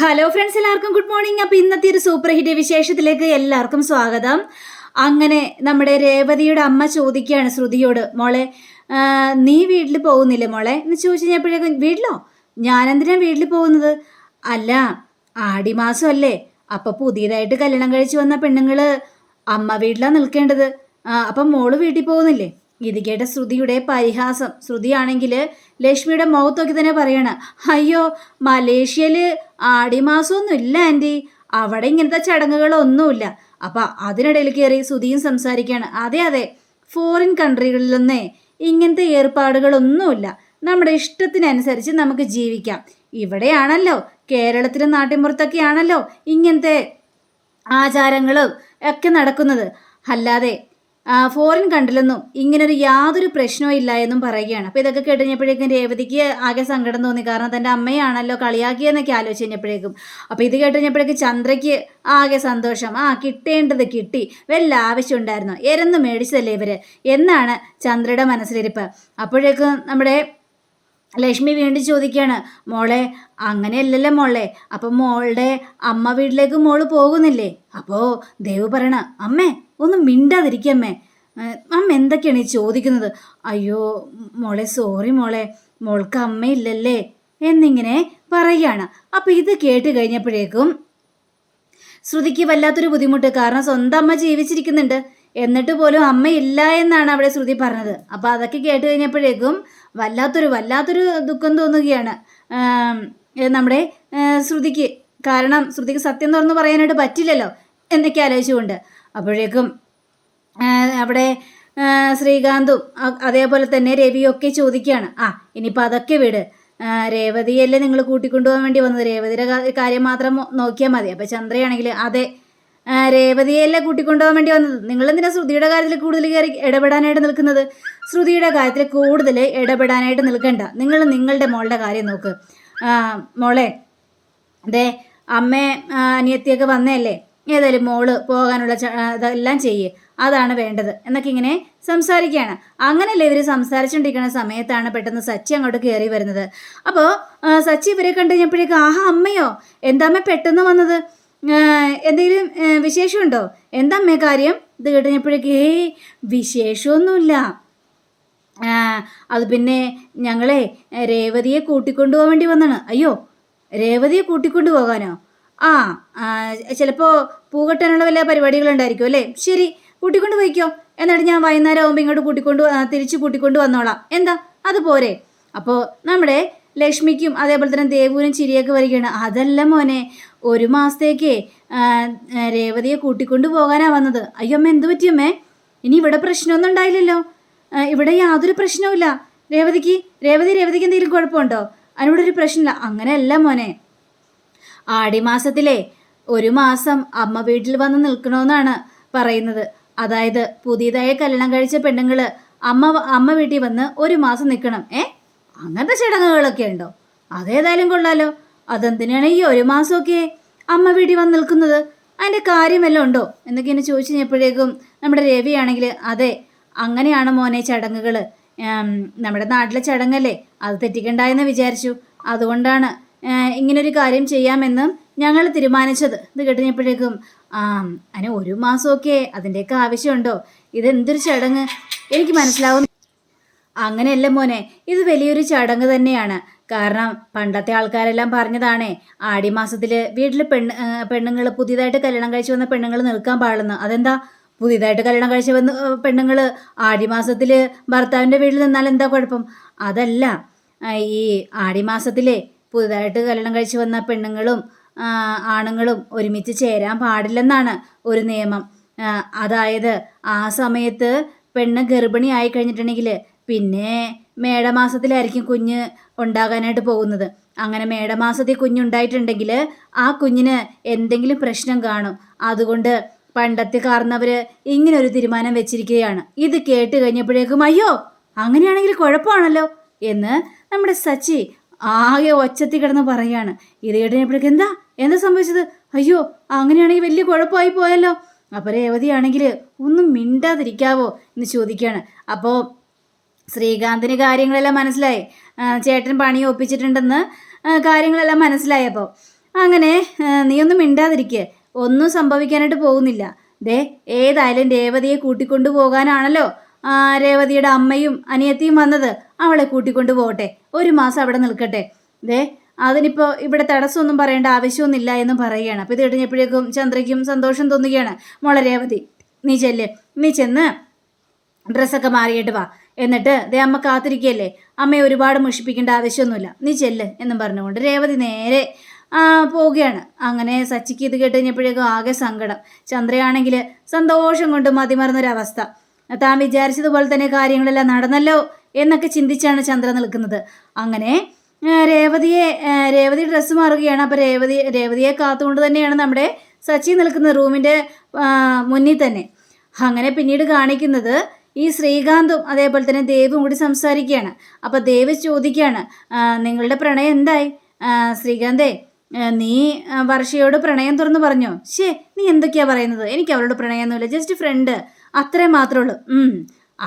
Hello friends എല്ലാവർക്കും good morning അപ്പോൾ ഇന്നത്തെ ഒരു സൂപ്പർ ഹിറ്റ് വിശേഷത്തിലേക്ക് എല്ലാവർക്കും സ്വാഗതം. അങ്ങനെ നമ്മുടെ രേവതിയുടെ അമ്മ ചോദിക്കുകയാണ് ശ്രുതിയോട് മോളെ നീ വീട്ടിൽ പോകുന്നില്ലേ മോളെ? എന്ന് ചോദിച്ചു കഴിഞ്ഞപ്പോഴേക്കും വീട്ടിലോ? ഞാനെന്തിനാ വീട്ടിൽ പോകുന്നത്? അല്ല ആടിമാസം അല്ലേ അപ്പോൾ പുതിയതായിട്ട് കല്യാണം കഴിച്ചു വന്ന പെണ്ണുങ്ങൾ അമ്മ വീട്ടിലാണ് നിൽക്കേണ്ടത്. അപ്പം മോൾ വീട്ടിൽ പോകുന്നില്ലേ? ഇത് കേട്ട ശ്രുതിയുടെ പരിഹാസം. ശ്രുതിയാണെങ്കിൽ ലക്ഷ്മിയുടെ മൗത്തൊക്കെ തന്നെ പറയണം. അയ്യോ മലേഷ്യയിൽ ആടിമാസമൊന്നും ഇല്ല ആന്റി അവിടെ ഇങ്ങനത്തെ ചടങ്ങുകളൊന്നുമില്ല. അപ്പം അതിനിടയിൽ കയറി ശ്രുതിയും സംസാരിക്കുകയാണ് അതെ അതെ. ഫോറിൻ കൺട്രികളിലൊന്നേ ഇങ്ങനത്തെ ഏർപ്പാടുകളൊന്നുമില്ല. നമ്മുടെ ഇഷ്ടത്തിനനുസരിച്ച് നമുക്ക് ജീവിക്കാം. ഇവിടെയാണല്ലോ കേരളത്തിലെ നാട്ടിൻപുറത്തൊക്കെ ആണല്ലോ ഇങ്ങനത്തെ ആചാരങ്ങളും ഒക്കെ നടക്കുന്നത്. അല്ലാതെ ഫോറിൻ കണ്ടില്ലെന്നും ഇങ്ങനൊരു യാതൊരു പ്രശ്നവും ഇല്ല എന്നും പറയുകയാണ്. അപ്പോൾ ഇതൊക്കെ കേട്ടുകഴിഞ്ഞപ്പോഴേക്കും രേവതിക്ക് ആകെ സങ്കടം തോന്നി. കാരണം തന്റെ അമ്മയാണല്ലോ കളിയാക്കിയെന്നൊക്കെ ആലോചിച്ച് കഴിഞ്ഞപ്പോഴേക്കും. അപ്പോൾ ഇത് കേട്ടുകഴിഞ്ഞപ്പോഴേക്കും ചന്ദ്രയ്ക്ക് ആകെ സന്തോഷം. ആ കിട്ടേണ്ടത് കിട്ടി. വല്ല ആവശ്യമുണ്ടായിരുന്നു എരന്ന് മേടിച്ചതല്ലേ ഇവർ എന്നാണ് ചന്ദ്രയുടെ മനസ്സിലിരിപ്പ്. അപ്പോഴേക്കും നമ്മുടെ ലക്ഷ്മി വീണ്ടും ചോദിക്കുകയാണ് മോളെ അങ്ങനെയല്ലല്ലോ മോളെ. അപ്പം മോളുടെ അമ്മ വീട്ടിലേക്ക് മോൾ പോകുന്നില്ലേ? അപ്പോൾ ദേവ് പറയണ അമ്മേ ഒന്ന് മിണ്ടാതിരിക്കമ്മേ അമ്മ. എന്തൊക്കെയാണ് ഈ ചോദിക്കുന്നത്? അയ്യോ മോളെ സോറി മോളെ. മോൾക്ക് അമ്മയില്ലല്ലേ. എന്നിങ്ങനെ പറയുകയാണ്. അപ്പം ഇത് കേട്ട് കഴിഞ്ഞപ്പോഴേക്കും ശ്രുതിക്ക് വല്ലാത്തൊരു ബുദ്ധിമുട്ട്. കാരണം സ്വന്തം അമ്മ ജീവിച്ചിരിക്കുന്നുണ്ട്. എന്നിട്ട് പോലും അമ്മയില്ല എന്നാണ് അവിടെ ശ്രുതി പറഞ്ഞത്. അപ്പോൾ അതൊക്കെ കേട്ട് കഴിഞ്ഞപ്പോഴേക്കും വല്ലാത്തൊരു വല്ലാത്തൊരു ദുഃഖം തോന്നുകയാണ്. നമ്മുടെ ശ്രുതിക്ക്. കാരണം ശ്രുതിക്ക് സത്യം തുറന്ന് പറയാനായിട്ട് പറ്റില്ലല്ലോ എന്നൊക്കെ ആലോചിച്ചുകൊണ്ട്. അപ്പോഴേക്കും അവിടെ ശ്രീകാന്തും അതേപോലെ തന്നെ രവിയൊക്കെ ചോദിക്കുകയാണ്. ആ ഇനിയിപ്പോൾ അതൊക്കെ വിട്. രേവതിയല്ലേ നിങ്ങൾ കൂട്ടിക്കൊണ്ടുപോകാൻ വേണ്ടി വന്നത്? രേവതിയുടെ കാര്യം മാത്രം നോക്കിയാൽ മതി. അപ്പോൾ ചന്ദ്രയാണെങ്കിൽ അതെ രേവതിയല്ലേ കൂട്ടിക്കൊണ്ടുപോകാൻ വേണ്ടി വന്നത്? നിങ്ങൾ എന്തിനാ ശ്രുതിയുടെ കാര്യത്തിൽ കൂടുതൽ കയറി ഇടപെടാനായിട്ട് നിൽക്കുന്നത്? ശ്രുതിയുടെ കാര്യത്തിൽ കൂടുതൽ ഇടപെടാനായിട്ട് നിൽക്കണ്ട. നിങ്ങൾ നിങ്ങളുടെ മോളുടെ കാര്യം നോക്ക്. മോളെ അതെ അമ്മ അനിയത്തിയൊക്കെ വന്നതല്ലേ? ഏതായാലും മോൾ പോകാനുള്ള ഇതെല്ലാം ചെയ്യ്. അതാണ് വേണ്ടത്. എന്നൊക്കെ ഇങ്ങനെ സംസാരിക്കുകയാണ്. അങ്ങനെയല്ലേ ഇവർ സംസാരിച്ചുകൊണ്ടിരിക്കുന്ന സമയത്താണ് പെട്ടെന്ന് സച്ചി അങ്ങോട്ട് കയറി വരുന്നത്. അപ്പോൾ സച്ചി ഇവരെ കണ്ടു കഴിഞ്ഞപ്പോഴേക്കും ആഹാ അമ്മയോ? എന്താ അമ്മ പെട്ടെന്ന് വന്നത്? എന്തെങ്കിലും വിശേഷമുണ്ടോ? എന്താ അമ്മേ കാര്യം? ഇത് കേട്ടപ്പോഴേക്ക് ഏയ് വിശേഷമൊന്നുമില്ല. അത് പിന്നെ ഞങ്ങളെ രേവതിയെ കൂട്ടിക്കൊണ്ടുപോകാൻ വേണ്ടി വന്നാണ്. അയ്യോ രേവതിയെ കൂട്ടിക്കൊണ്ടു പോകാനോ ആ ചിലപ്പോൾ പൂകെട്ടാനുള്ള വല്ല പരിപാടികളുണ്ടായിരിക്കും അല്ലേ? ശരി കൂട്ടിക്കൊണ്ട് പോയിക്കോ എന്നിട്ട് ഞാൻ വൈകുന്നേരം ആകുമ്പോൾ ഇങ്ങോട്ട് കൂട്ടിക്കൊണ്ട് തിരിച്ച് കൂട്ടിക്കൊണ്ട് വന്നോളാം. എന്താ? അത് പോരെ. അപ്പോൾ നമ്മുടെ ലക്ഷ്മിക്കും അതേപോലെ തന്നെ ദേവുവിനും ചിരിയൊക്കെ വരികയാണ് അതല്ല മോനെ ഒരു മാസത്തേക്ക് രേവതിയെ കൂട്ടിക്കൊണ്ടു പോകാനാ വന്നത്. അയ്യോ അമ്മ എന്ത് പറ്റിയമ്മേ ഇനി ഇവിടെ പ്രശ്നമൊന്നും ഉണ്ടായില്ലല്ലോ. ഇവിടെ യാതൊരു പ്രശ്നവുമില്ല രേവതിക്ക് രേവതി രേവതിക്ക് എന്തെങ്കിലും കുഴപ്പമുണ്ടോ? അതിനോട് ഒരു പ്രശ്നമില്ല. അങ്ങനെയല്ല മോനെ. ആടിമാസത്തിലെ ഒരു മാസം അമ്മ വീട്ടിൽ വന്ന് നിൽക്കണമെന്നാണ് പറയുന്നത്. അതായത് പുതിയതായി കല്യാണം കഴിച്ച പെണ്ണുങ്ങൾ അമ്മ അമ്മ വീട്ടിൽ വന്ന് ഒരു മാസം നിൽക്കണം. ഏ? അങ്ങനത്തെ ചടങ്ങുകളൊക്കെ ഉണ്ടോ? അതേതായാലും കൊള്ളാലോ. അതെന്തിനാണ് ഈ ഒരു മാസമൊക്കെ അമ്മ വീട്ടിൽ വന്ന് നിൽക്കുന്നത്? അതിന്റെ കാര്യമെല്ലാം ഉണ്ടോ? എന്നൊക്കെ എന്നെ ചോദിച്ചു കഴിഞ്ഞപ്പോഴേക്കും നമ്മുടെ രവിയാണെങ്കിൽ അതെ അങ്ങനെയാണ് മോനെ ചടങ്ങുകൾ. നമ്മുടെ നാട്ടിലെ ചടങ്ങല്ലേ? അത് തെറ്റിക്കണ്ടായെന്ന് വിചാരിച്ചു. അതുകൊണ്ടാണ് ഇങ്ങനൊരു കാര്യം ചെയ്യാമെന്ന് ഞങ്ങൾ തീരുമാനിച്ചത്. ഇത് കേട്ടുകഴിഞ്ഞപ്പോഴേക്കും ആ അതിന് ഒരു മാസമൊക്കെ അതിന്റെയൊക്കെ ആവശ്യമുണ്ടോ? ഇതെന്തൊരു ചടങ്ങ്? എനിക്ക് മനസ്സിലാവും അങ്ങനെയല്ല മോനെ ഇത് വലിയൊരു ചടങ്ങ് തന്നെയാണ്. കാരണം പണ്ടത്തെ ആൾക്കാരെല്ലാം പറഞ്ഞതാണേ ആടിമാസത്തിൽ വീട്ടിൽ പെണ്ണ് പെണ്ണുങ്ങൾ പുതിയതായിട്ട് കല്യാണം കഴിച്ചു വന്ന പെണ്ണുങ്ങൾ നിൽക്കാൻ പാടുന്നു അതെന്താ? പുതിയതായിട്ട് കല്യാണം കഴിച്ചു വന്ന പെണ്ണുങ്ങൾ ആടിമാസത്തിൽ ഭർത്താവിന്റെ വീട്ടിൽ നിന്നാൽ എന്താ കുഴപ്പം? അതല്ല. ഈ ആടിമാസത്തിലെ പുതുതായിട്ട് കല്യാണം കഴിച്ചു വന്ന പെണ്ണുങ്ങളും ആണുങ്ങളും ഒരുമിച്ച് ചേരാൻ പാടില്ലെന്നാണ് ഒരു നിയമം. അതായത് ആ സമയത്ത് പെണ്ണ് ഗർഭിണി ആയി കഴിഞ്ഞിട്ടുണ്ടെങ്കിൽ പിന്നെ മേടമാസത്തിലായിരിക്കും കുഞ്ഞ് ഉണ്ടാകാനായിട്ട് പോകുന്നത്. അങ്ങനെ മേടമാസത്തിൽ കുഞ്ഞുണ്ടായിട്ടുണ്ടെങ്കിൽ ആ കുഞ്ഞിന് എന്തെങ്കിലും പ്രശ്നം കാണും. അതുകൊണ്ട് പണ്ടത്തെ കാർന്നവർ ഇങ്ങനെ ഒരു തീരുമാനം വെച്ചിരിക്കുകയാണ്. ഇത് കേട്ട് കഴിഞ്ഞപ്പോഴേക്കും അയ്യോ അങ്ങനെയാണെങ്കിൽ കുഴപ്പമാണല്ലോ എന്ന് നമ്മുടെ സച്ചി ആകെ ഒച്ചത്തി കിടന്ന് പറയാണ് ഇത് കേട്ടപ്പോഴേക്കും എന്താ? എന്താ സംഭവിച്ചത്? അയ്യോ അങ്ങനെയാണെങ്കിൽ വലിയ കുഴപ്പമായി പോയല്ലോ അപ്പോൾ രേവതിയാണെങ്കിൽ ഒന്നും മിണ്ടാതിരിക്കാവോ എന്ന് ചോദിക്കുകയാണ്. അപ്പോൾ ശ്രീകാന്തിന് കാര്യങ്ങളെല്ലാം മനസ്സിലായി. ചേട്ടൻ പണി ഒപ്പിച്ചിട്ടുണ്ടെന്ന് കാര്യങ്ങളെല്ലാം മനസ്സിലായപ്പോൾ അങ്ങനെ നീയൊന്നും മിണ്ടാതിരിക്കുക ഒന്നും സംഭവിക്കാനായിട്ട് പോകുന്നില്ല. ദേ ഏതായാലും രേവതിയെ കൂട്ടിക്കൊണ്ടു പോകാനാണല്ലോ. രേവതിയുടെ അമ്മയും അനിയത്തിയും വന്നത്. അവളെ കൂട്ടിക്കൊണ്ടു പോകട്ടെ. ഒരു മാസം അവിടെ നിൽക്കട്ടെ. ദേ അതിനിപ്പോൾ ഇവിടെ തടസ്സമൊന്നും പറയേണ്ട ആവശ്യമൊന്നുമില്ല എന്ന് പറയുകയാണ്. അപ്പോൾ ഇത് കഴിഞ്ഞപ്പോഴേക്കും ചന്ദ്രയ്ക്കും സന്തോഷം തോന്നുകയാണ്. മോളെ രേവതി നീ ചെല്ല്. നീ ചെന്ന് ഡ്രസ്സൊക്കെ മാറിയിട്ട് വാ. എന്നിട്ട് ദേ അമ്മ കാത്തിരിക്കുകയല്ലേ അമ്മയെ ഒരുപാട് മുഷിപ്പിക്കേണ്ട ആവശ്യമൊന്നുമില്ല. നീ ചെല്ല് എന്നും പറഞ്ഞുകൊണ്ട് രേവതി നേരെ പോവുകയാണ്. അങ്ങനെ സച്ചിക്ക് ഇത് കേട്ട് കഴിഞ്ഞപ്പോഴേക്കും ആകെ സങ്കടം. ചന്ദ്രയാണെങ്കിൽ സന്തോഷം കൊണ്ട് മതിമറന്നൊരവസ്ഥ. താൻ വിചാരിച്ചതുപോലെ തന്നെ കാര്യങ്ങളെല്ലാം നടന്നല്ലോ എന്നൊക്കെ ചിന്തിച്ചാണ് ചന്ദ്ര നിൽക്കുന്നത്. അങ്ങനെ രേവതിയെ രേവതി ഡ്രസ്സ് മാറുകയാണ്. അപ്പോൾ രേവതി രേവതിയെ കാത്തുകൊണ്ട് തന്നെയാണ് നമ്മുടെ സച്ചി നിൽക്കുന്നത് റൂമിന്റെ മുന്നിൽ തന്നെ. അങ്ങനെ പിന്നീട് കാണിക്കുന്നത് ഈ ശ്രീകാന്തും അതേപോലെ തന്നെ ദേവും കൂടി സംസാരിക്കുകയാണ്. അപ്പോൾ ദേവ് ചോദിക്കുകയാണ് നിങ്ങളുടെ പ്രണയം എന്തായി? ശ്രീകാന്തേ നീ വർഷയോട് പ്രണയം തുറന്ന് പറഞ്ഞു? ശേ നീ എന്തൊക്കെയാ പറയുന്നത്? എനിക്ക് അവളോട് പ്രണയമൊന്നുമില്ല ജസ്റ്റ് ഫ്രണ്ട് അത്രേ മാത്രമേ ഉള്ളൂ.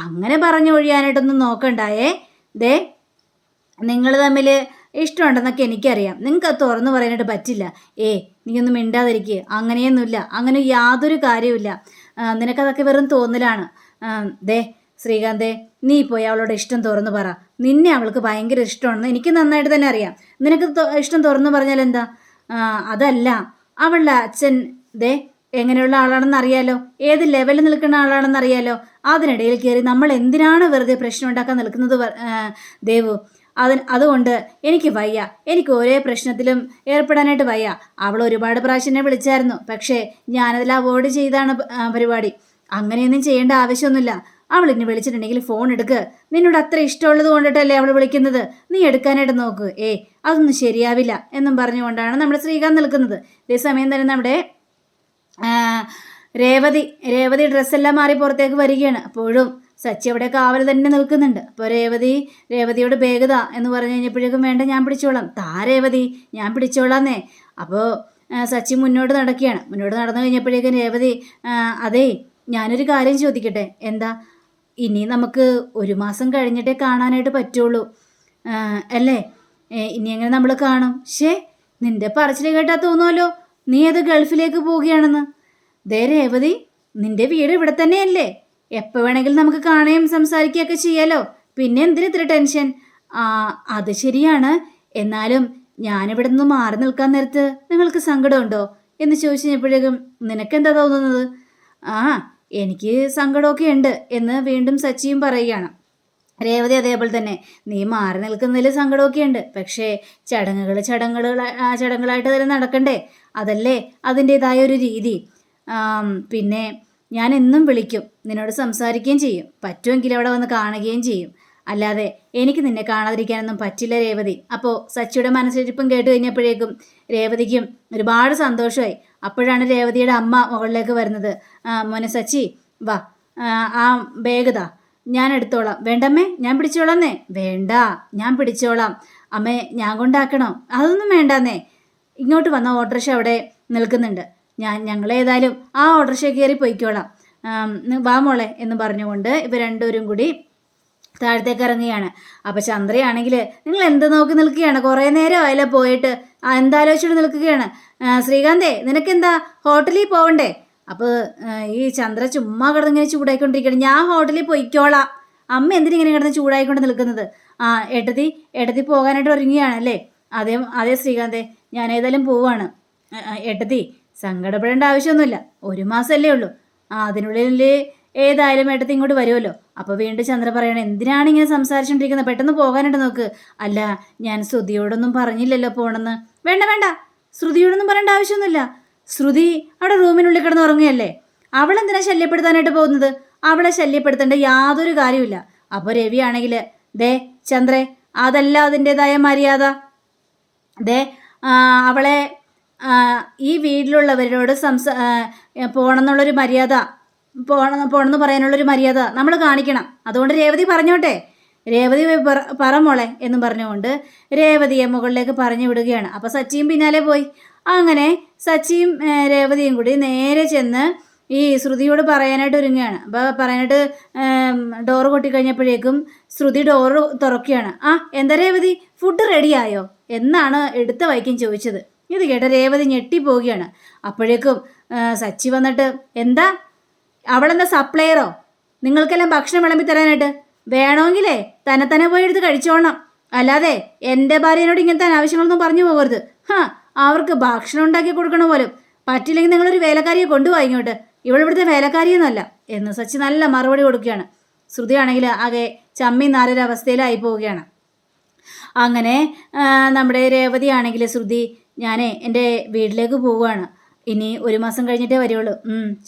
അങ്ങനെ പറഞ്ഞൊഴിയാനായിട്ടൊന്നും നോക്കണ്ടായേ. ദേ നിങ്ങൾ തമ്മിൽ ഇഷ്ടമുണ്ടെന്നൊക്കെ എനിക്കറിയാം. നിങ്ങൾക്ക് അത് തുറന്നു പറയാനായിട്ട് പറ്റില്ല. ഏ നീ ഒന്നും മിണ്ടാതിരിക്കുക അങ്ങനെയൊന്നുമില്ല. അങ്ങനെ യാതൊരു കാര്യവുമില്ല. നിനക്കതൊക്കെ വെറും തോന്നലാണ്. ദേ ശ്രീകാന്തേ നീ പോയി അവളോട് ഇഷ്ടം തുറന്നു പറ. നിന്നെ അവൾക്ക് ഭയങ്കര ഇഷ്ടമാണെന്ന് എനിക്ക് നന്നായിട്ട് തന്നെ അറിയാം. നിനക്ക് ഇഷ്ടം തുറന്നു പറഞ്ഞാൽ എന്താ? അതല്ല അവളുടെ അച്ഛൻ ദേ എങ്ങനെയുള്ള ആളാണെന്ന് അറിയാലോ? ഏത് ലെവലിൽ നിൽക്കുന്ന ആളാണെന്ന് അറിയാലോ? അതിനിടയിൽ കയറി നമ്മൾ എന്തിനാണ് വെറുതെ പ്രശ്നം ഉണ്ടാക്കാൻ നിൽക്കുന്നത് ദേവു? അതിന് അതുകൊണ്ട് എനിക്ക് വയ്യ. എനിക്ക് ഒരേ പ്രശ്നത്തിലും ഏർപ്പെടാനായിട്ട് വയ്യ. അവൾ ഒരുപാട് പ്രാവശ്യം എന്നെ വിളിച്ചായിരുന്നു. പക്ഷേ ഞാനതിൽ അവോയ്ഡ് ചെയ്താണ് പരിപാടി. അങ്ങനെയൊന്നും ചെയ്യേണ്ട ആവശ്യമൊന്നുമില്ല. അവൾ എന്നെ വിളിച്ചിട്ടുണ്ടെങ്കിൽ ഫോൺ എടുക്ക്. നിന്നോട് അത്ര ഇഷ്ടമുള്ളത് കൊണ്ടിട്ടല്ലേ അവൾ വിളിക്കുന്നത്? നീ എടുക്കാനായിട്ട് നോക്ക്. ഏ അതൊന്നും ശരിയാവില്ല എന്നും പറഞ്ഞുകൊണ്ടാണ് നമ്മുടെ ശ്രീകാന്ത് നിൽക്കുന്നത്. ഇതേസമയം തന്നെ നമ്മുടെ രേവതി രേവതി ഡ്രസ്സെല്ലാം മാറി പുറത്തേക്ക് വരികയാണ്. അപ്പോഴും സച്ചി അവിടെ കാവൽ തന്നെ നിൽക്കുന്നുണ്ട്. അപ്പോൾ രേവതി രേവതിയോട് വേഗത എന്ന് പറഞ്ഞു കഴിഞ്ഞപ്പോഴേക്കും വേണ്ട ഞാൻ പിടിച്ചോളാം. താ രേവതി ഞാൻ പിടിച്ചോളാന്നേ. അപ്പോൾ സച്ചി മുന്നോട്ട് നടക്കുകയാണ്. മുന്നോട്ട് നടന്നു കഴിഞ്ഞപ്പോഴേക്കും രേവതി അതേ ഞാനൊരു കാര്യം ചോദിക്കട്ടെ? എന്താ ഇനി നമുക്ക് ഒരു മാസം കഴിഞ്ഞിട്ടേ കാണാനായിട്ട് പറ്റുള്ളൂ. അല്ലേ? ഇനി എങ്ങനെ നമ്മൾ കാണും? ഷേ നിന്റെ പറച്ചിൽ കേട്ടാ തോന്നുമല്ലോ നീ അത് ഗൾഫിലേക്ക് പോവുകയാണെന്ന്? ദേ രേവതി നിന്റെ വീട് ഇവിടെ തന്നെയല്ലേ? എപ്പോൾ വേണമെങ്കിലും നമുക്ക് കാണുകയും സംസാരിക്കുകയൊക്കെ ചെയ്യാലോ? പിന്നെ എന്തിന് ഇത്ര ടെൻഷൻ? ആ അത് ശരിയാണ്. എന്നാലും ഞാനിവിടെ നിന്ന് മാറി നിൽക്കാൻ നേരത്ത് നിങ്ങൾക്ക് സങ്കടമുണ്ടോ? എന്ന് ചോദിച്ചു കഴിഞ്ഞപ്പോഴേക്കും നിനക്കെന്താ തോന്നുന്നത്? ആ എനിക്ക് സങ്കടമൊക്കെ ഉണ്ട് എന്ന് വീണ്ടും സച്ചിയും പറയുകയാണ്. രേവതി അതേപോലെ തന്നെ നീ മാറി നിൽക്കുന്നതിൽ സങ്കടമൊക്കെ ഉണ്ട്. പക്ഷേ ചടങ്ങുകൾ ചടങ്ങുകൾ ചടങ്ങുകളായിട്ട് തന്നെ നടക്കണ്ടേ? അതല്ലേ അതിന്റെതായ ഒരു രീതി. പിന്നെ ഞാൻ എന്നും വിളിക്കും. നിന്നോട് സംസാരിക്കുകയും ചെയ്യും. പറ്റുമെങ്കിൽ അവിടെ വന്ന് കാണുകയും ചെയ്യും. അല്ലാതെ എനിക്ക് നിന്നെ കാണാതിരിക്കാനൊന്നും പറ്റില്ല രേവതി. അപ്പോൾ സച്ചിയുടെ മനസ്സിരിപ്പും കേട്ട് കഴിഞ്ഞപ്പോഴേക്കും രേവതിക്കും ഒരുപാട് സന്തോഷമായി. അപ്പോഴാണ് രേവതിയുടെ അമ്മ മുകളിലേക്ക് വരുന്നത്. മോനെ സച്ചി വാ. ആ, വേഗത ഞാൻ എടുത്തോളാം. വേണ്ടമ്മേ? ഞാൻ പിടിച്ചോളാന്നേ? വേണ്ട. ഞാൻ പിടിച്ചോളാം. അമ്മേ ഞാൻ കൊണ്ടാക്കണോ? അതൊന്നും വേണ്ടാന്നേ. ഇങ്ങോട്ട് വന്ന ഓട്ടോറിക്ഷ അവിടെ നിൽക്കുന്നുണ്ട്. ഞാൻ ഞങ്ങൾ ഏതായാലും ആ ഓട്ടോറിക്ഷ കയറി പോയിക്കോളാം. വാ മോളെ എന്ന് പറഞ്ഞുകൊണ്ട് ഇവർ രണ്ടുപേരും കൂടി താഴത്തേക്ക് ഇറങ്ങുകയാണ് അപ്പോൾ ചന്ദ്രയാണെങ്കിൽ നിങ്ങൾ എന്ത് നോക്കി നിൽക്കുകയാണ്? കുറേ നേരം ആയല്ലോ പോയിട്ട്. എന്താലോചിച്ചിട്ട് നിൽക്കുകയാണ്. ശ്രീകാന്തേ നിനക്കെന്താ? ഹോട്ടലിൽ പോവണ്ടേ? അപ്പോൾ ഈ ചന്ദ്ര ചുമ്മാ കിടന്നിങ്ങനെ ചൂടായിക്കൊണ്ടിരിക്കുകയാണ്. ഞാൻ ഹോട്ടലിൽ പോയിക്കോളാം. അമ്മ എന്തിനിങ്ങനെ കിടന്ന് ചൂടായിക്കൊണ്ട് നിൽക്കുന്നത്? ആ എടത്തി ഏട്ടത്തി പോകാനായിട്ട് ഒരുങ്ങുകയാണല്ലേ അതേ അതേ ശ്രീകാന്തേ ഞാൻ ഏതായാലും പോവാണ്. ആ, സങ്കടപ്പെടേണ്ട ആവശ്യമൊന്നുമില്ല. ഒരു മാസമല്ലേ ഉള്ളൂ. ആ അതിനുള്ളിൽ ഏതായാലും ഏട്ടത്തി ഇങ്ങോട്ട് വരുമല്ലോ. അപ്പോൾ വീണ്ടും ചന്ദ്ര പറയണം എന്തിനാണ് ഇങ്ങനെ സംസാരിച്ചുകൊണ്ടിരിക്കുന്നത് പെട്ടെന്ന് പോകാനായിട്ട് നോക്ക്. അല്ല ഞാൻ ശ്രുതിയോടൊന്നും പറഞ്ഞില്ലല്ലോ പോണെന്ന്. വേണ്ട വേണ്ട. ശ്രുതിയോടൊന്നും പറയേണ്ട ആവശ്യമൊന്നുമില്ല. ശ്രുതി അവിടെ റൂമിനുള്ളിൽ കിടന്ന് ഉറങ്ങുകയല്ലേ? അവളെന്തിനാ ശല്യപ്പെടുത്താനായിട്ട് പോകുന്നത്? അവളെ ശല്യപ്പെടുത്തേണ്ട യാതൊരു കാര്യമില്ല അപ്പോൾ രവി ആണെങ്കിൽ ദേ ചന്ദ്രേ അതല്ല അതിന്റെതായ മര്യാദ. ദേ അവളെ ഈ വീട്ടിലുള്ളവരോട് സംസാ ആ, പോണമെന്നുള്ളൊരു മര്യാദ. പോണം പോണെന്ന് പറയാനുള്ളൊരു മര്യാദ നമ്മൾ കാണിക്കണം. അതുകൊണ്ട് രേവതി പറഞ്ഞോട്ടെ. രേവതി പറ- മോളെ എന്നും പറഞ്ഞുകൊണ്ട് രേവതിയെ മുകളിലേക്ക് പറഞ്ഞു വിടുകയാണ്. അപ്പോൾ സച്ചിയും പിന്നാലെ പോയി. അങ്ങനെ സച്ചിയും രേവതിയും കൂടി നേരെ ചെന്ന് ഈ ശ്രുതിയോട് പറയാനായിട്ട് ഒരുങ്ങുകയാണ്. അപ്പോൾ പറയാനായിട്ട് ഡോറ് കൊട്ടിക്കഴിഞ്ഞപ്പോഴേക്കും ശ്രുതി ഡോറ് തുറക്കുകയാണ്. ആ എന്താ രേവതി? ഫുഡ് റെഡിയായോ എന്നാണ് എടുത്ത വൈക്കും ചോദിച്ചത്. ഇത് കേട്ട രേവതി ഞെട്ടിപ്പോവുകയാണ്. അപ്പോഴേക്കും സച്ചി വന്നിട്ട് എന്താ? അവളെന്താ സപ്ലയറോ? നിങ്ങൾക്കെല്ലാം ഭക്ഷണം വിളമ്പി തരാനായിട്ട്? വേണമെങ്കിലേ തന്നെ തന്നെ പോയി എടുത്ത് കഴിച്ചോണം അല്ലാതെ എന്റെ ഭാര്യനോട് ഇങ്ങനത്തെ അനാവശ്യങ്ങളൊന്നും പറഞ്ഞു പോകരുത്. ഹാ അവർക്ക് ഭക്ഷണം ഉണ്ടാക്കി കൊടുക്കണം പോലും പറ്റില്ലെങ്കിൽ നിങ്ങളൊരു വേലക്കാരിയെ കൊണ്ടുപോയി ഇങ്ങോട്ട്. ഇവളിവിടുത്തെ വേലക്കാരിയൊന്നുമല്ല. എന്ന് സച്ചി നല്ല മറുപടി കൊടുക്കുകയാണ്. ശ്രുതിയാണെങ്കിൽ ആകെ ചമ്മി നാരൊരു അവസ്ഥയിലായി പോവുകയാണ്. അങ്ങനെ നമ്മുടെ രേവതിയാണെങ്കിൽ ശ്രുതി ഞാനേ എന്റെ വീട്ടിലേക്ക് പോവുകയാണ്. ഇനി ഒരു മാസം കഴിഞ്ഞിട്ടേ വരുള്ളൂ.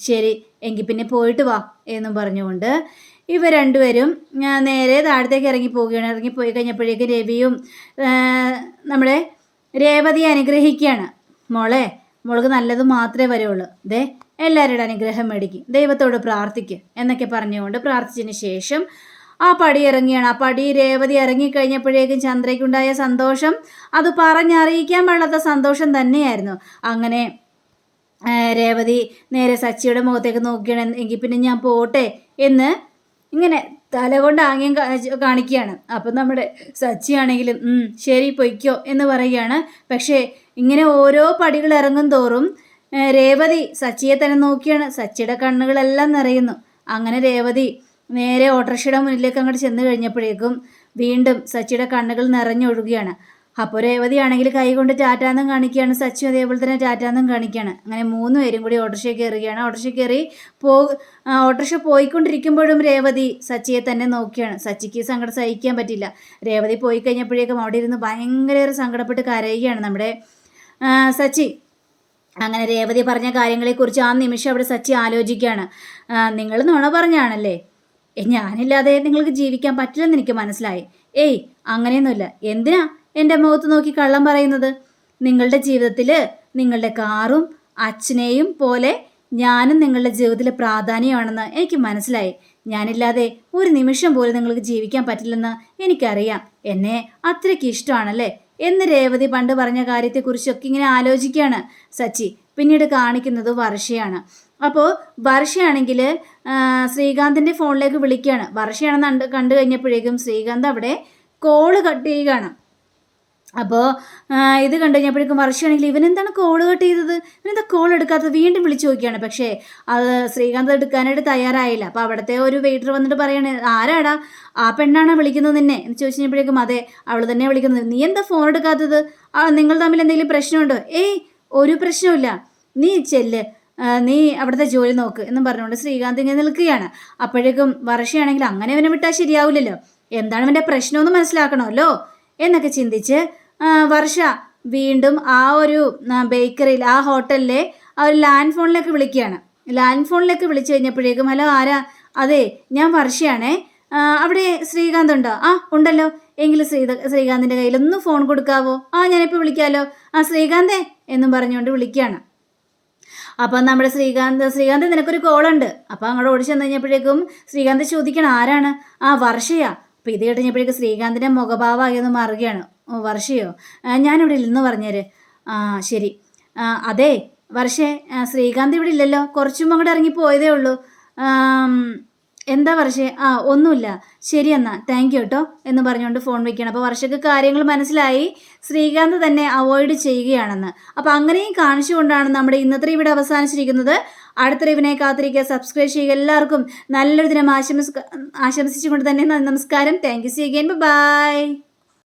ശരി. എങ്കിൽ പിന്നെ പോയിട്ട് വാ എന്നും പറഞ്ഞുകൊണ്ട് ഇവർ രണ്ടുപേരും നേരെ താഴത്തേക്ക് ഇറങ്ങി പോവുകയാണ്. ഇറങ്ങി പോയി കഴിഞ്ഞപ്പോഴേക്കും രവിയും നമ്മുടെ രേവതിയെ അനുഗ്രഹിക്കുകയാണ്. മോളെ മോൾക്ക് നല്ലത് മാത്രമേ വരുള്ളൂ. ദേ എല്ലാവരുടെ അനുഗ്രഹം മേടിക്കും. ദൈവത്തോട് പ്രാർത്ഥിക്കുക എന്നൊക്കെ പറഞ്ഞുകൊണ്ട് പ്രാർത്ഥിച്ചതിന് ശേഷം ആ പടി ഇറങ്ങിയാണ്. ആ പടി രേവതി ഇറങ്ങിക്കഴിഞ്ഞപ്പോഴേക്കും ചന്ദ്രയ്ക്കുണ്ടായ സന്തോഷം അത് പറഞ്ഞറിയിക്കാൻ പാടാത്ത സന്തോഷം തന്നെയായിരുന്നു. അങ്ങനെ രേവതി നേരെ സച്ചിയുടെ മുഖത്തേക്ക് നോക്കുകയാണ് എങ്കിൽ പിന്നെ ഞാൻ പോട്ടെ എന്ന് ഇങ്ങനെ തല കൊണ്ട് ആംഗ്യം കാണിക്കുകയാണ്. അപ്പം നമ്മുടെ സച്ചിയാണെങ്കിലും "ഉം, ശരി പൊയ്ക്കോ എന്ന് പറയുകയാണ്. പക്ഷേ ഇങ്ങനെ ഓരോ പടികൾ ഇറങ്ങും തോറും രേവതി സച്ചിയെ തന്നെ നോക്കിയാണ്. സച്ചിയുടെ കണ്ണുകളെല്ലാം നിറയുന്നു. അങ്ങനെ രേവതി നേരെ ഓട്ടോറിക്ഷയുടെ മുന്നിലേക്ക് അങ്ങോട്ട് ചെന്ന് കഴിഞ്ഞപ്പോഴേക്കും വീണ്ടും സച്ചിയുടെ കണ്ണുകൾ നിറഞ്ഞൊഴുകുകയാണ്. അപ്പോൾ രേവതിയാണെങ്കിൽ കൈ കൊണ്ട് ടാറ്റാന്നും കാണിക്കുകയാണ് സച്ചു അതേപോലെ തന്നെ ടാറ്റാന്നും കാണിക്കുകയാണ്. അങ്ങനെ മൂന്ന് പേരും കൂടി ഓട്ടോറിക്ഷ കയറുകയാണ്. ഓട്ടോറിക്ഷ കയറി പോ ഓട്ടോറിക്ഷ പോയിക്കൊണ്ടിരിക്കുമ്പോഴും രേവതി സച്ചിയെ തന്നെ നോക്കിയാണ്. സച്ചിക്ക് സങ്കടം സഹിക്കാൻ പറ്റില്ല. രേവതി പോയി കഴിഞ്ഞപ്പോഴേക്കും അവിടെ ഇരുന്ന് ഭയങ്കര സങ്കടപ്പെട്ട് കരയുകയാണ് നമ്മുടെ സച്ചി. അങ്ങനെ രേവതി പറഞ്ഞ കാര്യങ്ങളെക്കുറിച്ച് ആ നിമിഷം അവിടെ സച്ചി ആലോചിക്കുകയാണ്. നിങ്ങൾ നുണ പറഞ്ഞാണല്ലേ? ഞാനില്ലാതെ നിങ്ങൾക്ക് ജീവിക്കാൻ പറ്റില്ലെന്ന് എനിക്ക് മനസ്സിലായി. ഏയ് അങ്ങനെയൊന്നുമില്ല. എന്തിനാ? എന്റെ മുഖത്ത് നോക്കി കള്ളം പറയുന്നത്? നിങ്ങളുടെ ജീവിതത്തിൽ നിങ്ങളുടെ കാറും അച്ഛനെയും പോലെ ഞാനും നിങ്ങളുടെ ജീവിതത്തിലെ പ്രാധാന്യമാണെന്ന് എനിക്ക് മനസ്സിലായി. ഞാനില്ലാതെ ഒരു നിമിഷം പോലും നിങ്ങൾക്ക് ജീവിക്കാൻ പറ്റില്ലെന്ന് എനിക്കറിയാം. എന്നെ അത്രയ്ക്ക് ഇഷ്ടമാണല്ലേ? എന്ന് രേവതി പണ്ട് പറഞ്ഞ കാര്യത്തെക്കുറിച്ചൊക്കെ ഇങ്ങനെ ആലോചിക്കുകയാണ് സച്ചി. പിന്നീട് കാണിക്കുന്നത് വർഷയാണ്. അപ്പോൾ വർഷയാണെങ്കിൽ ശ്രീകാന്തിന്റെ ഫോണിലേക്ക് വിളിക്കുകയാണ്. വർഷയാണെന്ന് കണ്ട് കഴിഞ്ഞപ്പോഴേക്കും ശ്രീകാന്ത് അവിടെ കോൾ കട്ട് ചെയ്യുകയാണ്. അപ്പോൾ ഇത് കണ്ടു കഴിഞ്ഞപ്പോഴേക്കും വർഷമാണെങ്കിൽ ഇവനെന്താണ് കോൾ കട്ട് ചെയ്തത്? ഇവനെന്താ കോൾ എടുക്കാത്തത്? വീണ്ടും വിളിച്ചു നോക്കിയാണ്. പക്ഷേ അത് ശ്രീകാന്ത് എടുക്കാനായിട്ട് തയ്യാറായില്ല. അപ്പോൾ അവിടുത്തെ ഒരു വെയിറ്റർ വന്നിട്ട് പറയാണ് ആരാടാ? ആ പെണ്ണാണ് വിളിക്കുന്നത് നിന്നെ? എന്ന് ചോദിച്ചു കഴിഞ്ഞപ്പോഴേക്കും അതെ അവൾ തന്നെ വിളിക്കുന്നത്. നീ എന്താ ഫോൺ എടുക്കാത്തത്? നിങ്ങൾ തമ്മിൽ എന്തെങ്കിലും പ്രശ്നമുണ്ടോ? ഏയ് ഒരു പ്രശ്നമില്ല നീ ചെല്ല്. നീ അവിടുത്തെ ജോലി നോക്ക് എന്നും പറഞ്ഞുകൊണ്ട് ശ്രീകാന്ത് ഇങ്ങനെ നിൽക്കുകയാണ്. അപ്പോഴേക്കും വർഷയാണെങ്കിൽ അങ്ങനെ അവനെ വിട്ടാൽ ശരിയാവില്ലല്ലോ. എന്താണ് അവന്റെ പ്രശ്നമെന്ന് മനസ്സിലാക്കണമല്ലോ? എന്നൊക്കെ ചിന്തിച്ച് വർഷ വീണ്ടും ആ ഒരു ബേക്കറിയിൽ ആ ഹോട്ടലിലെ ആ ഒരു ലാൻഡ് ഫോണിലേക്ക് വിളിക്കുകയാണ്. ലാൻഡ് ഫോണിലേക്ക് വിളിച്ചു കഴിഞ്ഞപ്പോഴേക്കും ഹലോ ആരാ? അതെ ഞാൻ വർഷയാണേ. അവിടെ ശ്രീകാന്ത് ഉണ്ടോ? ആ ഉണ്ടല്ലോ. എങ്കിലും ശ്രീ ശ്രീകാന്തിന്റെ കയ്യിൽ ഒന്ന് ഫോൺ കൊടുക്കാവോ? ആ ഞാനിപ്പോൾ വിളിക്കാമല്ലോ ആ ശ്രീകാന്തേ എന്നും പറഞ്ഞുകൊണ്ട് വിളിക്കുകയാണ്. അപ്പം നമ്മുടെ ശ്രീകാന്ത് ശ്രീകാന്ത് നിനക്കൊരു കോളുണ്ട് അപ്പം അങ്ങോട്ട് ഓടിച്ചു ചെന്ന് കഴിഞ്ഞപ്പോഴേക്കും ശ്രീകാന്ത് ചോദിക്കണം ആരാണ്? ആ വർഷയാ. അപ്പം ഇത് കേട്ട് കഴിഞ്ഞപ്പോഴേക്കും ശ്രീകാന്തിന്റെ മുഖഭാവമായി ഒന്ന് മാറുകയാണ്. ഓ വർഷയോ? ഞാനിവിടെ ഇല്ലെന്ന് പറഞ്ഞേര്. ആ ശരി. അതെ വർഷേ ശ്രീകാന്ത് ഇവിടെ ഇല്ലല്ലോ. കുറച്ചും അങ്ങോട്ട് ഇറങ്ങി പോയതേ ഉള്ളൂ. എന്താ വർഷേ? ആ ഒന്നുമില്ല. ശരി എന്നാ താങ്ക് യു കേട്ടോ എന്ന് പറഞ്ഞുകൊണ്ട് ഫോൺ വയ്ക്കണം അപ്പോൾ വർഷക്ക് കാര്യങ്ങൾ മനസ്സിലായി. ശ്രീകാന്ത് തന്നെ അവോയ്ഡ് ചെയ്യുകയാണെന്ന്. അപ്പോൾ അങ്ങനെയും കാണിച്ചുകൊണ്ടാണ് നമ്മുടെ ഇന്നത്തെ ഇവിടെ അവസാനിച്ചിരിക്കുന്നത്. അടുത്ത റിവിനെ കാത്തിരിക്കുക. സബ്സ്ക്രൈബ് ചെയ്യുക. എല്ലാവർക്കും നല്ലൊരു ദിനം ആശംസ ആശംസിച്ചുകൊണ്ട് തന്നെ നമസ്കാരം. Thank you see again bye